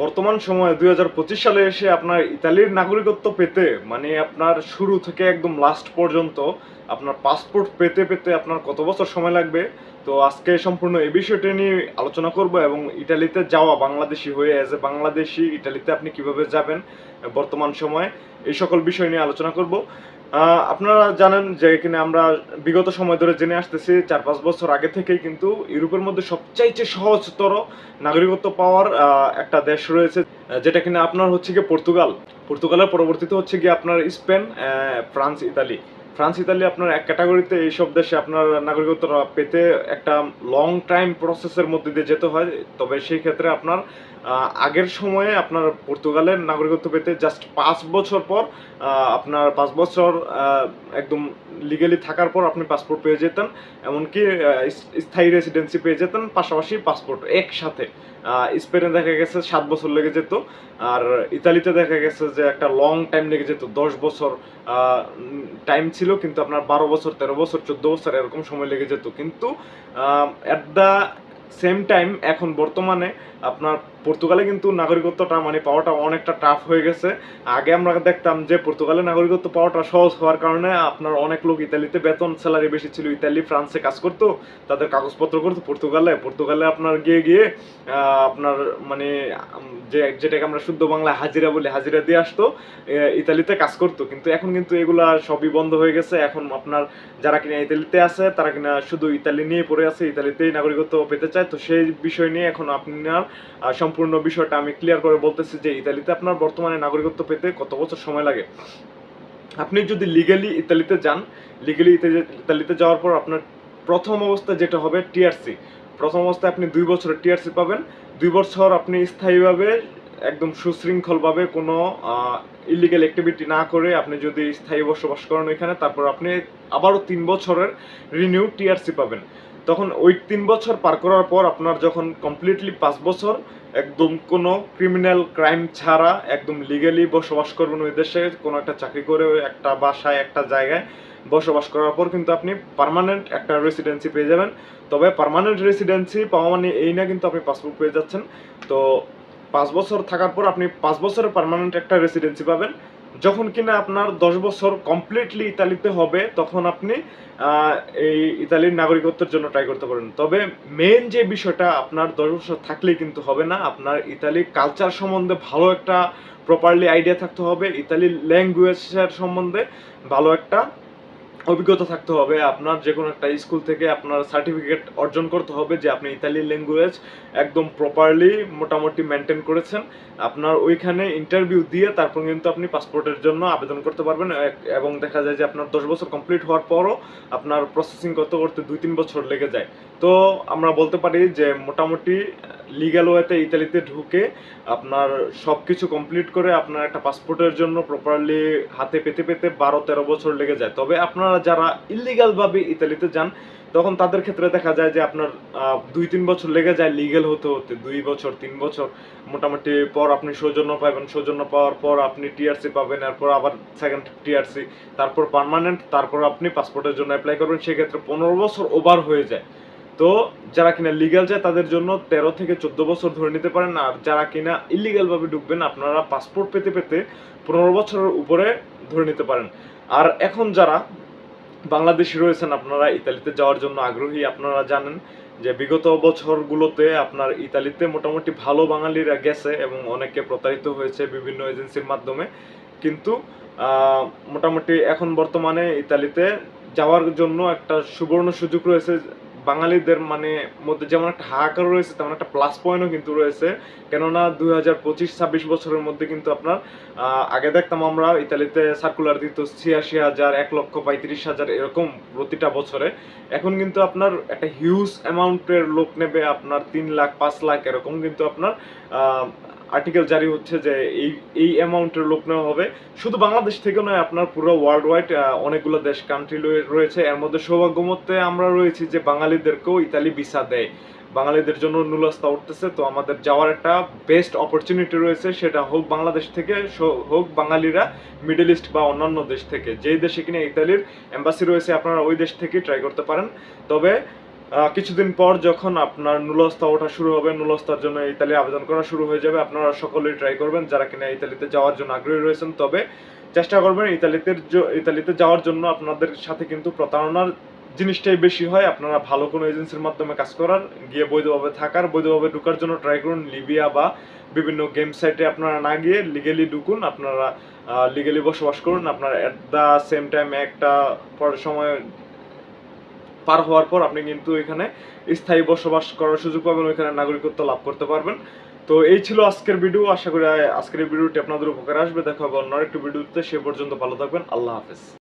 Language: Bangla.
বর্তমান সময়ে দুই হাজার পঁচিশ সালে এসে আপনার ইতালির নাগরিকত্ব পেতে মানে আপনার শুরু থেকে একদম লাস্ট পর্যন্ত আপনার পাসপোর্ট পেতে পেতে আপনার কত বছর সময় লাগবে? তো আজকে সম্পূর্ণ এই বিষয়টি নিয়ে আলোচনা করব এবং ইটালিতে যাওয়া বাংলাদেশি হয়ে অ্যাজ এ বাংলাদেশি ইটালিতে আপনি কীভাবে যাবেন বর্তমান সময়ে, এই সকল বিষয় নিয়ে আলোচনা করব। আপনারা জানেন যে এখানে আমরা বিগত সময় ধরে জেনে আসতেছি চার পাঁচ বছর আগে থেকেই কিন্তু ইউরোপের মধ্যে সবচাইতে সহজতর নাগরিকত্ব পাওয়ার একটা দেশ রয়েছে যেটা কিনা আপনার হচ্ছে গিয়ে পর্তুগাল। পর্তুগালের পরবর্তীতে হচ্ছে গিয়ে আপনার Spain France, Italy. France, Italy আপনার এক ক্যাটাগরিতে এইসব দেশে আপনার নাগরিকত্ব পেতে একটা লং টাইম প্রসেসের মধ্যে দিয়ে যেতে হয়। তবে সেই ক্ষেত্রে আপনার আগের সময়ে আপনার পর্তুগালের নাগরিকত্ব পেতে জাস্ট পাঁচ বছর পর আপনার পাঁচ বছর একদম লিগালি থাকার পর আপনি পাসপোর্ট পেয়ে যেতেন। এমনকি স্থায়ী রেসিডেন্সি পেয়ে যেতেন। পাশাপাশি পাসপোর্ট একসাথে। স্পেনে দেখা গেছে সাত বছর লেগে যেত, আর ইতালিতে দেখা গেছে যে একটা লং টাইম লেগে যেত, দশ বছর টাইম ছিল, কিন্তু আপনার বারো বছর, তেরো বছর, চোদ্দ বছর এরকম সময় লেগে যেত। কিন্তু অ্যাট দ্য সেম টাইম এখন বর্তমানে আপনার পর্তুগালে কিন্তু নাগরিকত্বটা মানে পাওয়াটা অনেকটা টাফ হয়ে গেছে। আগে আমরা দেখতাম যে পর্তুগালে নাগরিকত্ব পাওয়াটা সহজ হওয়ার কারণে আপনার অনেক লোক ইতালিতে বেতন স্যালারি বেশি ছিল। ইতালি ফ্রান্সে কাজ করতো, তাদের কাগজপত্র করতো পর্তুগালে। পর্তুগালে আপনার গিয়ে গিয়ে আপনার মানে যে, যেটাকে আমরা শুদ্ধ বাংলা হাজিরা বলি, হাজিরা দিয়ে আসতো ইতালিতে কাজ করতো। কিন্তু এখন কিন্তু এগুলা সবই বন্ধ হয়ে গেছে। এখন আপনার যারা কিনা ইতালিতে আছে, তারা কিনা শুধু ইতালি নিয়ে পড়ে আছে, ইতালিতেই নাগরিকত্ব পেতে চায়। তো সেই বিষয় নিয়ে এখন আপনার সম্পূর্ণ বিষয়টা আমি ক্লিয়ার করে বলতেছি যে ইতালিতে আপনার বর্তমানে নাগরিকত্ব পেতে কত বছর সময় লাগে। আপনি যদি লিগালি ইতালিতে যান লিগালি ইতালিতে যাওয়ার পর আপনার প্রথম অবস্থা যেটা হবে টিআরসি প্রথম অবস্থায় আপনি দুই বছরের টিআরসি পাবেন। দুই বছর আপনি স্থায়ীভাবে, একদম সুশৃঙ্খলভাবে কোনো ইলিগাল অ্যাক্টিভিটি না করে আপনি যদি স্থায়ী বসবাস করেন এখানে তারপর আপনি আবারও তিন বছরের রিনিউ টিআরসি পাবেন। তখন ওই তিন বছর পার করার পর আপনার যখন কমপ্লিটলি পাঁচ বছর, একদম কোনো ক্রিমিনাল ক্রাইম ছাড়া একদম লিগালি বসবাস করবেন ওই দেশে, কোনো একটা চাকরি করে একটা বাসায়, একটা জায়গায় বসবাস করার পর কিন্তু আপনি পার্মানেন্ট একটা রেসিডেন্সি পেয়ে যাবেন। তবে পার্মানেন্ট রেসিডেন্সি পাওয়া মানে এই না কিন্তু আপনি পাসপোর্ট পেয়ে যাচ্ছেন। তো পাঁচ বছর থাকার পর আপনি পাঁচ বছরের পার্মানেন্ট একটা রেসিডেন্সি পাবেন। যখন কিনা আপনার দশ বছর কমপ্লিটলি ইতালিতে হবে, তখন আপনি এই ইতালির নাগরিকত্বের জন্য ট্রাই করতে পারেন। তবে মেন যে বিষয়টা, আপনার দশ বছর থাকলেই কিন্তু হবে না। আপনার ইতালির কালচার সম্বন্ধে ভালো একটা প্রপারলি আইডিয়া থাকতে হবে। ইতালির ল্যাঙ্গুয়েজের সম্বন্ধে ভালো একটা অভিজ্ঞতা থাকতে হবে, আপনার যে কোনো একটা স্কুল থেকে আপনার সার্টিফিকেট অর্জন করতে হবে যে আপনি ইতালি ল্যাঙ্গুয়েজ একদম প্রপারলি মোটামুটি মেনটেন করেছেন। আপনার ওইখানে ইন্টারভিউ দিয়ে তারপর কিন্তু আপনি পাসপোর্টের জন্য আবেদন করতে পারবেন এবং দেখা যায় যে আপনার দশ বছর কমপ্লিট হওয়ার পরও আপনার প্রসেসিং করতে করতে দুই তিন বছর লেগে যায়। তো আমরা বলতে পারি যে মোটামুটি লিগ্যাল ওয়েতে ইতালিতে ঢুকে আপনার সব কিছু কমপ্লিট করে আপনার একটা পাসপোর্টের জন্য প্রপারলি হাতে পেতে পেতে বারো তেরো বছর লেগে যায়। তবে আপনারা যারা ইলিগালভাবে ইতালিতে যান, তখন তাদের ক্ষেত্রে দেখা যায় যে আপনার দুই তিন বছর লেগে যায় লিগেল হতে হতে, দুই বছর, তিন বছর। মোটামুটি পর আপনি সৌজন্য পাবেন, সৌজন্য পাওয়ার পর আপনি টিআরসি পাবেন, এরপর আবার সেকেন্ড টিআরসি তারপর পার্মানেন্ট তারপর আপনি পাসপোর্টের জন্য অ্যাপ্লাই করবেন। সেক্ষেত্রে পনেরো বছর ওভার হয়ে যায়। তো যারা কিনা লিগাল যায় তাদের জন্য তেরো থেকে চোদ্দ বছর ধরে নিতে পারেন। আর যারা কিনা ইলিগাল ভাবে ঢুকবেন, আপনারা পাসপোর্ট পেতে পেতে পনেরো বছরের উপরে ধরে নিতে পারেন। আর এখন যারা বাংলাদেশি রয়েছেন, আপনারা ইতালিতে যাওয়ার জন্য আগ্রহী, আপনারা জানেন যে বিগত বছরগুলোতে আপনার ইতালিতে মোটামুটি ভালো বাঙালিরা গেছে এবং অনেকে প্রতারিত হয়েছে বিভিন্ন এজেন্সির মাধ্যমে। কিন্তু মোটামুটি এখন বর্তমানে ইতালিতে যাওয়ার জন্য একটা সুবর্ণ সুযোগ রয়েছে। বাঙালিদের মানে মধ্যে যেমন একটা হাহাকার রয়েছে, তেমন একটা প্লাস পয়েন্টও কিন্তু রয়েছে। কেননা দুই হাজার পঁচিশ, ছাব্বিশ বছরের মধ্যে কিন্তু আপনার আগে দেখতাম আমরা ইতালিতে সার্কুলার দিত ছিয়াশি হাজার, এক লক্ষ পঁয়ত্রিশ হাজার এরকম প্রতিটা বছরে। এখন কিন্তু আপনার একটা হিউজ অ্যামাউন্টের লোক নেবে, আপনার তিন লাখ, পাঁচ লাখ এরকম কিন্তু আপনার আর্টিকেল জারি হচ্ছে যে এই এই অ্যামাউন্টের লোক নেওয়া হবে। শুধু বাংলাদেশ থেকে নয়, আপনার পুরো ওয়ার্ল্ড ওয়াইড অনেকগুলো দেশ কান্ট্রি রয়েছে। এর মধ্যে সৌভাগ্যমতে আমরা রয়েছি যে বাঙালিদেরকেও ইতালি ভিসা দেয়। বাঙালিদের জন্য নুলাস্তা উঠতেছে, তো আমাদের যাওয়ার একটা বেস্ট অপরচুনিটি রয়েছে। সেটা হোক বাংলাদেশ থেকে হোক বাঙালিরা মিডল ইস্ট বা অন্যান্য দেশ থেকে। যেই দেশে কিনা ইতালির এম্বাসি রয়েছে, আপনারা ওই দেশ থেকে ট্রাই করতে পারেন। তবে কিছুদিন পর যখন আপনার নুলস্তা ওঠা শুরু হবে নুলস্তার জন্য ইতালি আবেদন করা শুরু হয়ে যাবে। আপনারা সকলেই ট্রাই করবেন, যারা কিনা ইতালিতে যাওয়ার জন্য আগ্রহী রয়েছেন। তবে চেষ্টা করবেন ইতালিতে ইতালিতে যাওয়ার জন্য আপনাদের সাথে কিন্তু প্রতারণার জিনিসটাই বেশি হয়। আপনারা ভালো কোনো এজেন্সির মাধ্যমে কাজ করার, গিয়ে বৈধভাবে থাকার, বৈধভাবে ঢুকার জন্য ট্রাই করুন। লিবিয়া বা বিভিন্ন গেম সাইটে আপনারা না গিয়ে লিগেলি ঢুকুন। আপনারা লিগেলি বসবাস করুন। আপনার অ্যাট দ্য সেম টাইম একটা সময় পার হওয়ার পর আপনি কিন্তু এখানে স্থায়ী বসবাস করার সুযোগ পাবেন, ওইখানে নাগরিকত্ব লাভ করতে পারবেন। তো এই ছিল আজকের ভিডিও আশা করি আজকের ভিডিওটি আপনাদের উপকারে আসবে। দেখা হবে অন্য একটি ভিডিওতে সে পর্যন্ত ভালো থাকবেন। আল্লাহ হাফেজ।